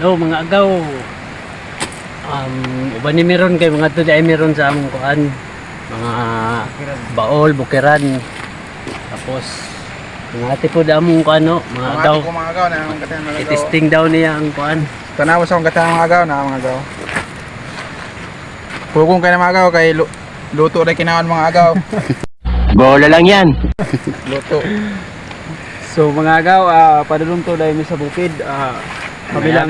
No, mga agaw. Um, uban ni meron kay mga to ay meron sa among kuan. Mga baol, bukiran. Tapos mga ate po among kuan no, mga Mga agaw. ko mga agaw na ang gatahan mga agaw. Itesting daw niya ang kuan. Tanawa sa akong gatahan mga agaw na mga agaw. Hugong kayo na mga agaw kay lu- luto rin kinawan mga agaw. Bola lang yan. Luto. So mga agaw, uh, padulong to dahil sa bukid. Uh, kabilang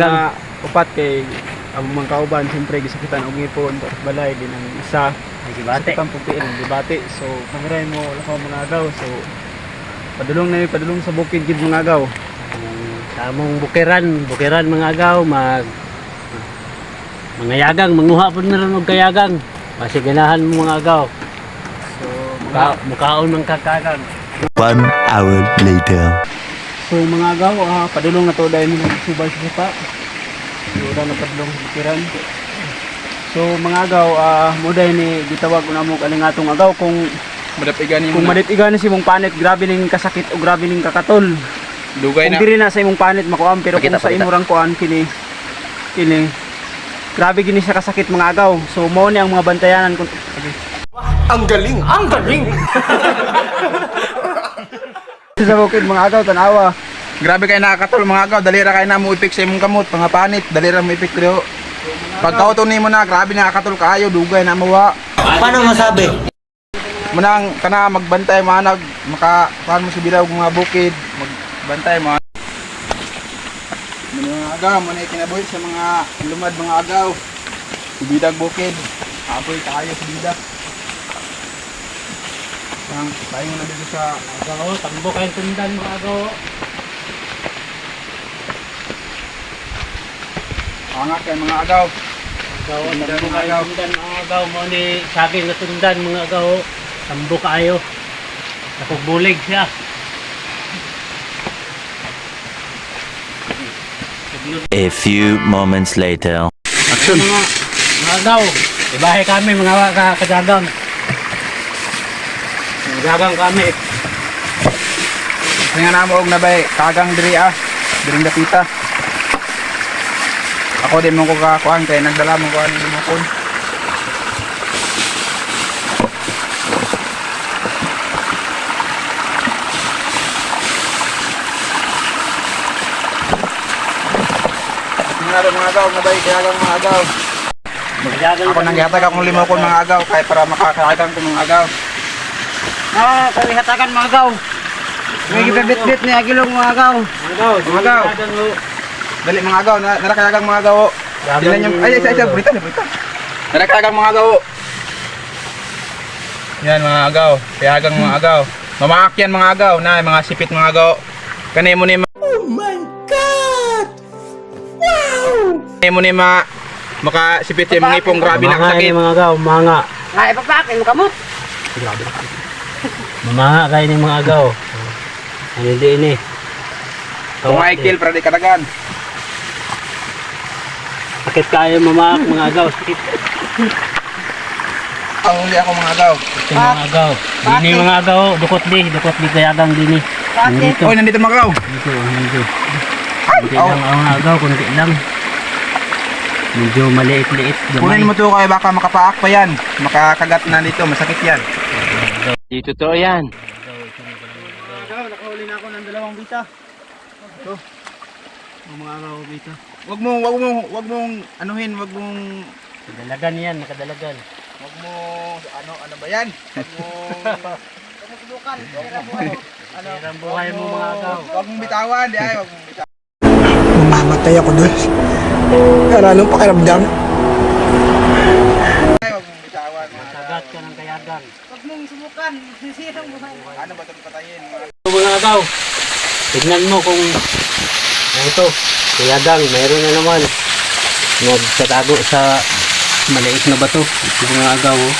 upat kay ang mga kauban siyempre gisakitan og ngipon tapos balay din ang isa Ay gibate. sakitan pupiin ang debate so pangiray mo wala ka mga agaw so padulong na mi padulong sa bukid gid mga agaw Ang Sa among bukiran, bukiran mga agaw mag mga yagang, manguha po meron og kayagang. Kasi ganahan mo mga agaw. so Muka, mga, mukaon man kakagang. One hour later. So mga agaw ah, padulong na to dahil mi nagsubay sa sapa so wala na padulong bukiran so mga agaw ah, mo dahil ni gitawag ko na mo kaning atong agaw kung Madapigan Kung yung madit-iga na si mong panit, grabe ning kasakit o grabe ning kakatol. dugay Kung na. diri na sa imong panit makuam pero Pakita, kung sa imurang kuan kini kini grabe gini sa kasakit mga agaw. So mao ni ang mga bantayanan kun Ang galing! Ang galing! sa bukid mga agaw tanawa. Grabe kayo nakakatol mga agaw. Dalira kayo na mo ipik sa imong kamot. Mga panit. Dalira mo ipik rin. Pagkauto ni mo na, grabe nakakatol kaayo. Dugay na mawa. Paano masabi? Manang kana magbantay manag maka kuan mo bilaw ng mga bukid magbantay mo mga agaw mo na kinabuhi sa mga lumad mga agaw bidag bukid apoy tayo sa bidak ang tayo na dito sa Agaw, tambo kayong tundan mga agaw. angat kay mga agaw Agaw, tambo kayong tundan mga agaw. Mo ni saging na tundan mga agaw. Tambo kayo. Napagbulig siya. A few moments later. action Mga, mga agaw. Ibahe kami mga ka Kadagang kami. Kasi nga namo og nabay kagang diri ah diring dapita ako din mo ko kakuan kay nagdala mo kuan mo kon Mga mga agaw, nabay kagang mga agaw. Ako nang gihatag akong limo kon mga agaw kay para makakagang ko mga agaw. Ah, kami hatakan mga agaw. May gibit-bit ni agilong mga agaw. Mga agaw. Mga. Dali mga agaw, na narakagang mga Tingnan niyo, din, ay, isa, isa, burita, burita. Narakagang mga agaw. Yan mga agaw, kayagang mga agaw. Mamaak yan mga agaw, na mga sipit mga agaw. Kanay mo ni ma... Oh my God! Wow! Kanay mo ni ma... Makasipit yung mga ipong grabe na ni mga agaw, mga. Nga ipapakin mo kamot. Mamanga kayo ni mga agaw. Ano hindi ini? Kung kill, para di katagan. Sakit kayo mamak mga agaw. Sakit Ang huli ako mga agaw. kayo mga agaw. Dini mga agaw, dukot di, dukot di kayagang dini. Nandito, Oy, nandito mga agaw. dito, nandito. Kunti oh. lang ang agaw, kunti lang. Medyo maliit-liit. Kunin mo to kay baka makapaak pa yan. Makakagat na dito, masakit yan. Di totoo yan. Agaw, nakahuli na ako ng dalawang bita. Ito. Ang mga agaw bita. Wag mo, wag mo, wag mong anuhin, wag mong Nakadalagan yan, nakadalagan. Wag mo, ano, ano ba yan? Wag mo, Subukan. Hirang buhay mo mga agaw. wag mong bitawan, di ay, wag mong bitawan. Mamatay ako doon. Pero anong pakiramdam? Ay, wag mong bitawan. mga Sagat ka ng kayagang. Huwag mong subukan. Sisirang buhay. Ano ba itong patayin? Mga Ito mga agaw, tignan mo kung ano ito, kayagang, mayroon na naman. Nagtatago sa maliit na bato. Ito mga agaw. oh.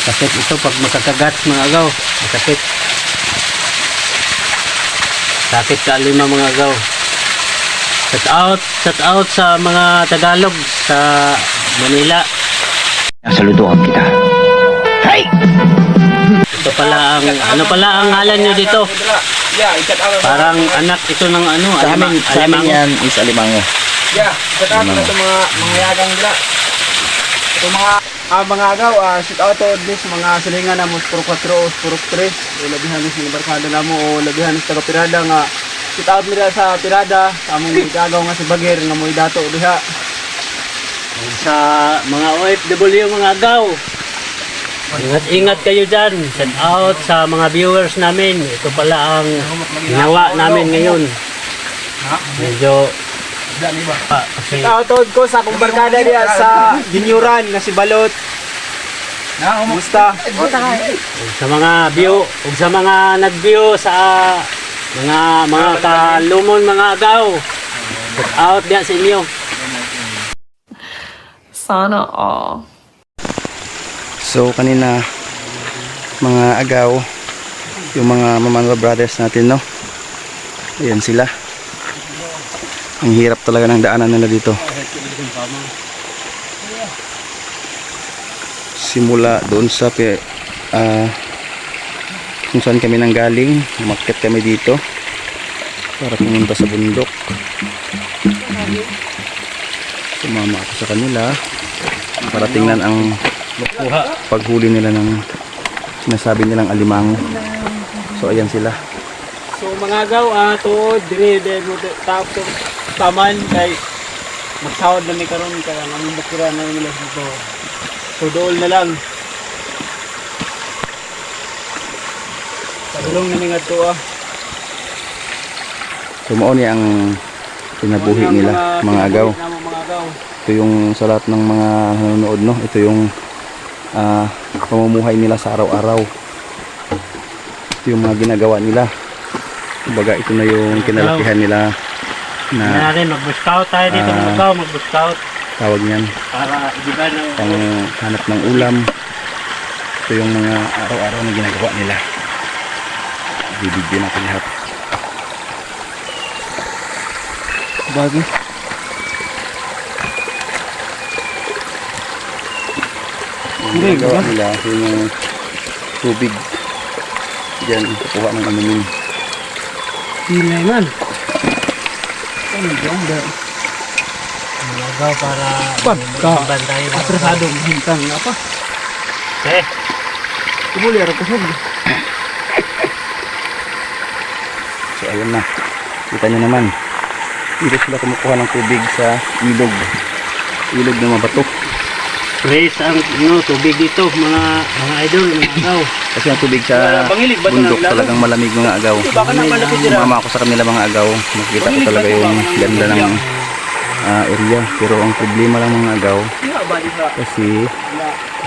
Masakit ito pag makakagat mga agaw. Masakit. Sakit ka lima mga agaw. Shout out, shout out sa mga Tagalog sa Manila. Saluduhan kita. Ito pala ang ano pala ang ngalan nyo dito? Yeah, i-shout out. Parang anak ito ng ano, Sa amin, alima- sa amin alimango. yan is alimango. Yeah, shout out na sa mga mga yagang nila. Ito mga ah, mga agaw, ah, shout out to this mga silingan na mo puro 4 o puro 3. O labihan ni barkada na mo o labihan ni taga pirada nga shout out nila sa pirada among igagaw nga si Bagir nga mo dato diha. sa mga OFW mga agaw. Ingat-ingat kayo dyan. Shout out sa mga viewers namin. Ito pala ang ginawa namin ngayon. Medyo Shout out ko sa akong barkada diha sa Ginyuran nga si Balot. Na. Musta? sa mga view ug sa mga nag-view sa mga mga kalumon mga agaw. Shout out diya sa inyo. Sana all. So kanina mga agaw yung mga Mamanwa brothers natin no. Ayan sila. Ang hirap talaga ng daanan nila dito. Simula doon sa ah, kung saan kami nang galing, umakyat kami dito para pumunta sa bundok. Sumama ako sa kanila para tingnan ang Kuha. paghuli nila ng sinasabi nilang alimango. So ayan sila. So mga agaw, ah, tuod dire dire mo tap taman kay magsahod na mi karon kaya ang na nila dito. So dool na lang. Padulong na nga to ah. So mao ni ang kinabuhi Ang nila mga agaw. Ito yung sa lahat ng mga nanonood no. Ito yung ah, pamumuhay nila sa araw-araw. Ito yung mga ginagawa nila. Kumbaga ito na yung kinalakihan nila na natin, mag-scout tayo dito mga Ah. agaw, mag-scout tawag niyan para iba ng pang hanap ng ulam. Ito yung mga araw-araw na ginagawa nila. Bibigyan natin lahat. Bagay. Yung ginagawa nila, yun yung tubig. Diyan, kukuha ng inumin. Pilay man. mga agaw para Pagka bantayan ng atrasadong hintang nga pa. Eh, Kumuli ara kusog. So ayun na. Kita nyo naman. Dito sila kumukuha ng tubig sa ilog. Ilog na mabato. Fresh ang no, tubig dito mga mga idol, mga agaw. Kasi ang tubig sa bundok talagang malamig mga agaw. Sumama ako sa kanila mga agaw. Nakikita ko talaga yung ganda ng ah, area. Pero ang problema lang mga agaw kasi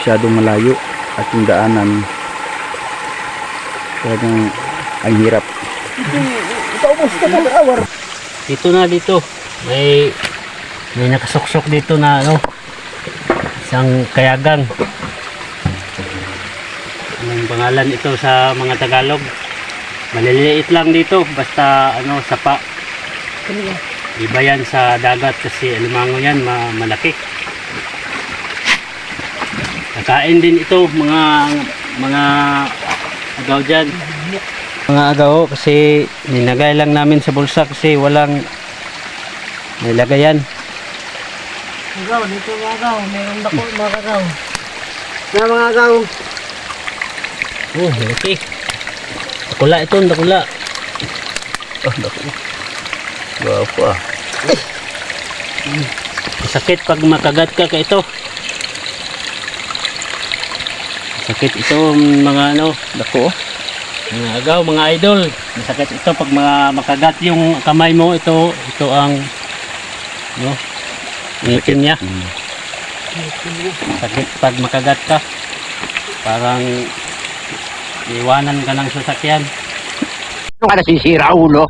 masyadong malayo at yung daanan talagang ang hirap. Dito na dito. May may nakasuksok dito na ano isang kayagang. Anong pangalan ito sa mga Tagalog? Maliliit lang dito basta ano sapa. Iba yan sa dagat kasi alimango yan ma malaki. Kakain din ito mga mga agaw dyan. Mga agaw kasi ninagay lang namin sa bulsa kasi walang nilagayan. Agaw, dito mga agaw. Meron dako mga agaw. nga mga agaw. Oh, malaki. Dakula ito, dakula. Oh, naku. Gwapo ah. Sakit pag makagat ka ka ito. Sakit ito mga ano, Dako oh. mga agaw, mga idol. Masakit ito pag mga makagat yung kamay mo. Ito, ito ang no, ngipin niya. Mm. Sakit pag makagat ka. Parang iwanan ka ng sasakyan. Ano ka nasisira, ulo?